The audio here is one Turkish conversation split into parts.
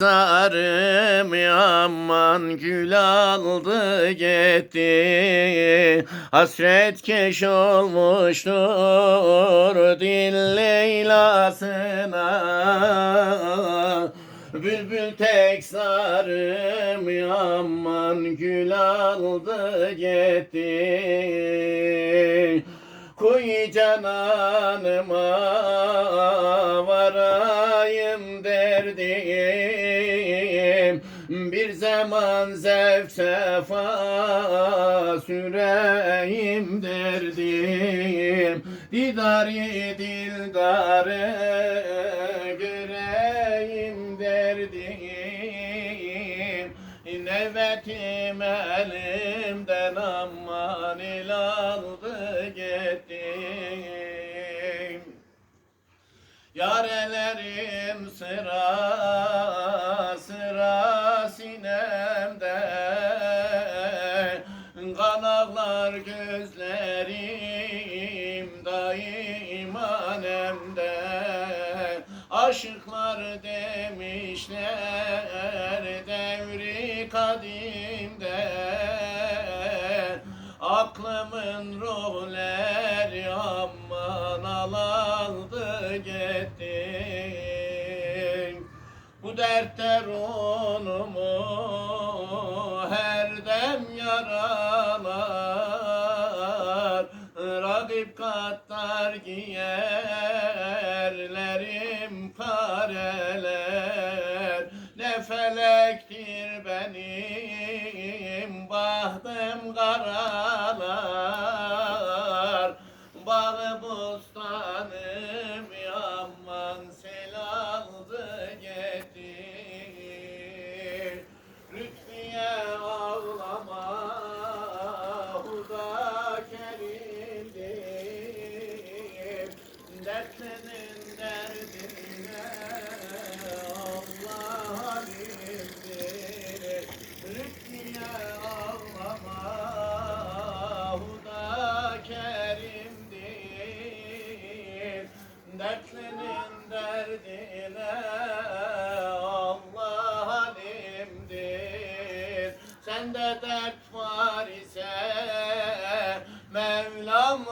Sarım aman gül aldı gitti. Hasret keş olmuştur dil Leyla'sına. Bülbül tek sarım aman gül aldı gitti. Kuy cananıma zaman zevk sefa süreyim derdim. Didari dildarı göreyim derdim. Nöbetim elimden aman il aldı gittim Yarelerim sıra gözlerim daim anemde Aşıklar demişler devri kadimde. Aklımın ruhleri aman alaldı gitti Bu dertler onumu Katlar giyerlerim kareler Ne felektir benim bahtım karalar. Bağı bostanım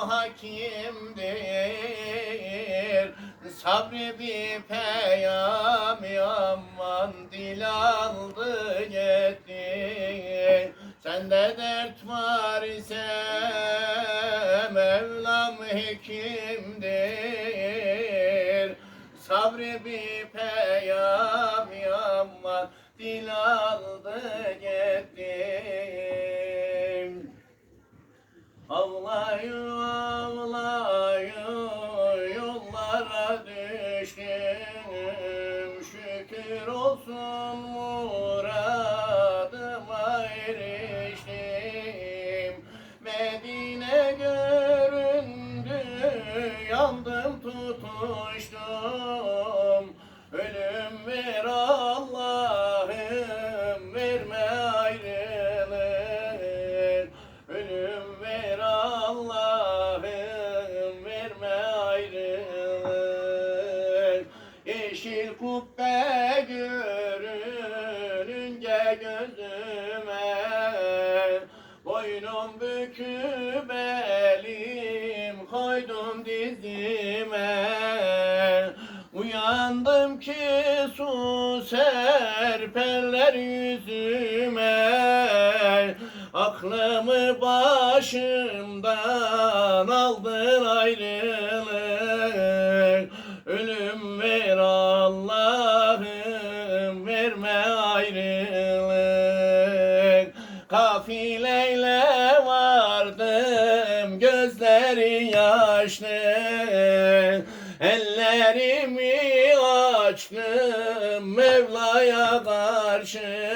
hakimdir. Sabri bir peyam aman dil aldı gitti Sende dert var ise Mevlam hekimdir. Sabri bir peyam aman dil aldı gitti Ağlayı Şükür olsun muradıma eriştim. Medine göründü yandım tutuştum. Ölüm ver Allah'ım verme ayrılık. Ölüm gözüme Boynum büküp elim koydum dizime. Uyandım ki su serperler yüzüme. Aklımı başımdan aldın ayrılık vardım gözleri yaşlı Ellerimi açtım Mevla'ya karşı.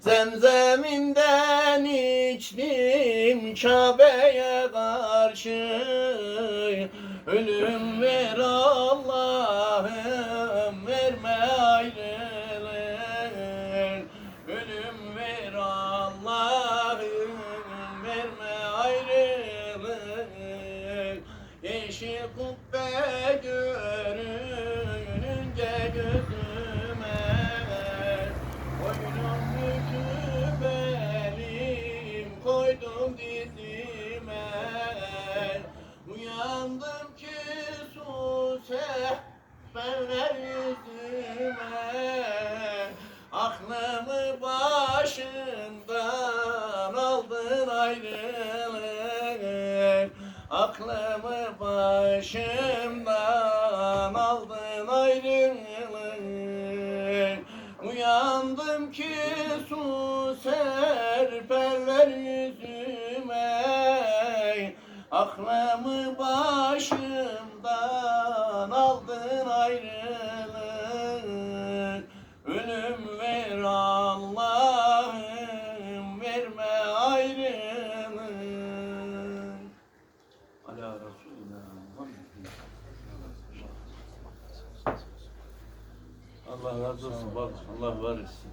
Zemzeminden içtim Kabe'ye karşı. Ölüm ver Allah'ım verme ayrılık Beşi kubbe görününce gözüme Boynum büküp elim koydum dizime Uyandım ki sus ehberler yüzüme Aklımı başımdan aldın ayrılık aklımı bak. Uyandım ki su serperler yüzüme. Aklımı başımdan Allah razı olsun Allah var etsin.